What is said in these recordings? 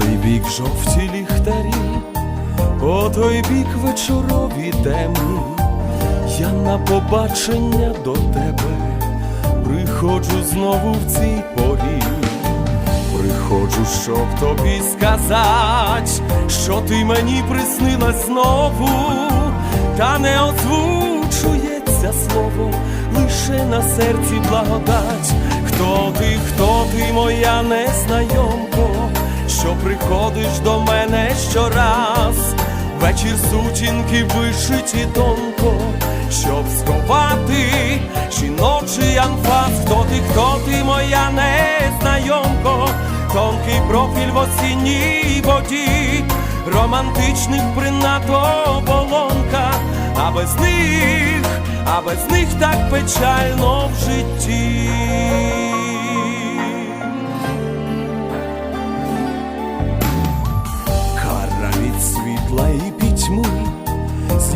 цей бік жовті ліхтарі, по той бік вечорові темні, я на побачення до тебе приходжу знову в цій порі. Приходжу, щоб тобі сказать, що ти мені приснилась знову, та не озвучується слово, лише на серці благодать. Хто ти, хто ти, моя незнайомко, що приходиш до мене щораз, вечір сутінки вишиті тонко, щоб сховати жіночий анфас. Хто ти, хто ти, моя незнайомко, тонкий профіль в осінній воді, романтичних оболонка, а без них, а без них так печально в житті.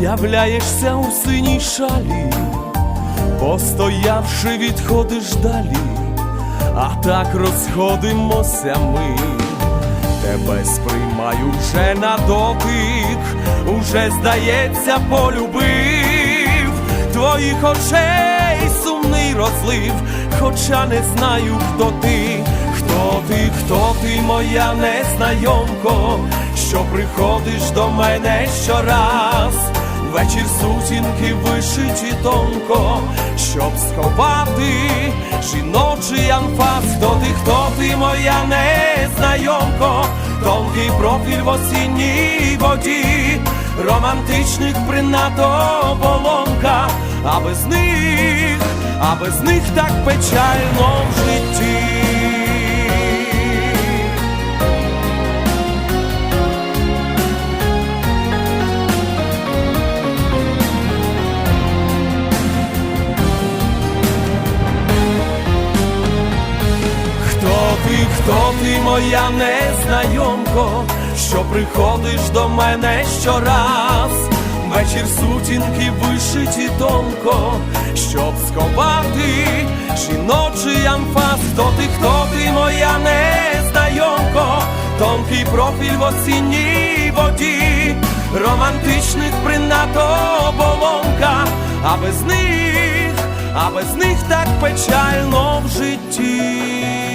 З'являєшся у синій шалі, постоявши, відходиш далі, а так розходимося ми. Тебе сприймаю вже на дотик, уже здається, полюбив твоїх очей сумний розлив, хоча не знаю, хто ти, хто ти, хто ти, моя незнайомко, що приходиш до мене щораз. Вечір сутінки вишиті тонко, щоб сховати жіночий анфас. Хто ти, хто ти, моя незнайомко, тонкий профіль в осінній воді, романтичних принадо оболонка, а без них, а без них так печально в житті. Ти, хто ти, моя незнайомко, що приходиш до мене щораз, вечір сутінки вишиті тонко, щоб сховати жіночий анфас. Хто ти, хто ти, моя незнайомко, тонкий профіль в осінній воді, романтичних принадо оболонка, а без них, а без них так печально в житті.